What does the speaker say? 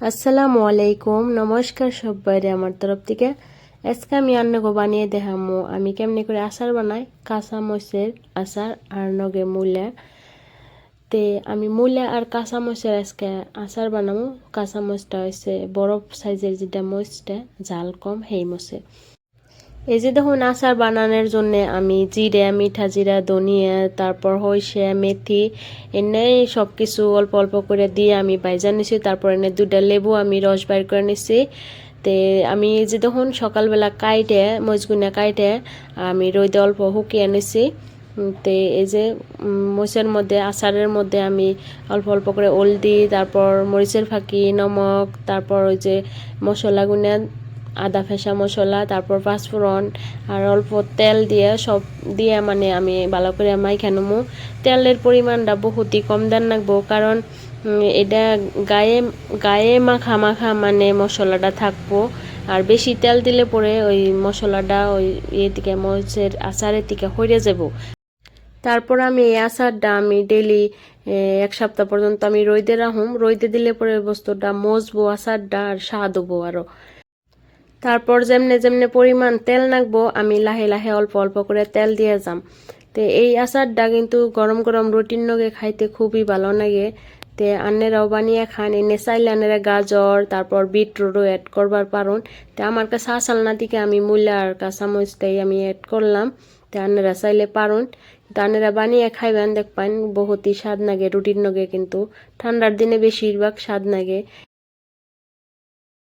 আসসালামু আলাইকুম। নমস্কার সবাইরে আমার তরফ থেকে। আজকে আমি আন্নগো বানিয়ে দেখামো। আমি কেমনি করে আচার বানাই? কাঁচা মসের আচার আর নগে মূলা। তে আমি মূলা আর কাঁচা মসের আজকে আচার বানাবো কাঁচা মসটা হয়েছে বরফ সাইজের যেটা মসটা জাল কম সেই মরিচের এই যে দেখুন আচার বানানোর জন্য আমি জিরা, মিঠা জিরা, ধনিয়া, তারপর হইসে মেথি, এনে সব কিছু অল্প অল্প করে দিয়ে আমি বাইজা নিছি। তারপর এনে দুটা লেবু আমি রস বাইর করে নিছি। তে আমি এই যে দেখুন সকালবেলা কাইটে, মজগুনা কাইটে আমি রোদে অল্প শুকিয়ে নিছি। তে এই যে মরিচের মধ্যে, আচারের মধ্যে আমি অল্প অল্প করে হলদি তারপর মরিচের ফাঁকি, নমক, তারপর ওই যে মশলাগুনা আদা, ফেসা মশলা, তারপর পাঁচফোড়ন আর অল্প তেল দিয়ে সব দিয়ে মানে আমি ভালো করে মাইখা নেব তেলের পরিমাণটা বহুতই কম দেন রাখব কারণ এটা গায়ে গায়ে মাখা মাখা মানে মশলাটা থাকব। আর বেশি তেল দিলে পরে ওই মশলাটা ওই ইয়ে থেকে, মরিচের আচারের থেকে হয়ে যাব। তারপর আমি এই আচারটা আমি ডেলি এক সপ্তাহ পর্যন্ত আমি রইদে রাখুম। রইদে দিলে পরে বস্তুটা মজবো, আচারটা আর স্বাদ হব আরও। তারপর যেমনে যেমনে পরিমাণ তেল নাকবো, আমি লাহে লাহে অল্প অল্প করে তেল দিয়ে যাম। তে এই আচারটা কিন্তু গরম গরম রুটির নগে খাইতে খুবই ভালো লাগে। তে আন্নেরাও বানিয়ে খান, এনে চাইলে আন্নেরা গাজর, তারপর বিটরুটও অ্যাড করবার পারুন। তে আমার কাছে আসাল না থেকে আমি মূলা আর কাঁচামরিচটাই আমি অ্যাড করলাম। তে আন্নেরা চাইলে পারুন। তো আন্নেরা বানিয়ে খাইবেন, দেখবেন বহুতই স্বাদ লাগে রুটির নগে কিন্তু। ঠান্ডার দিনে বেশিরভাগ স্বাদ লাগে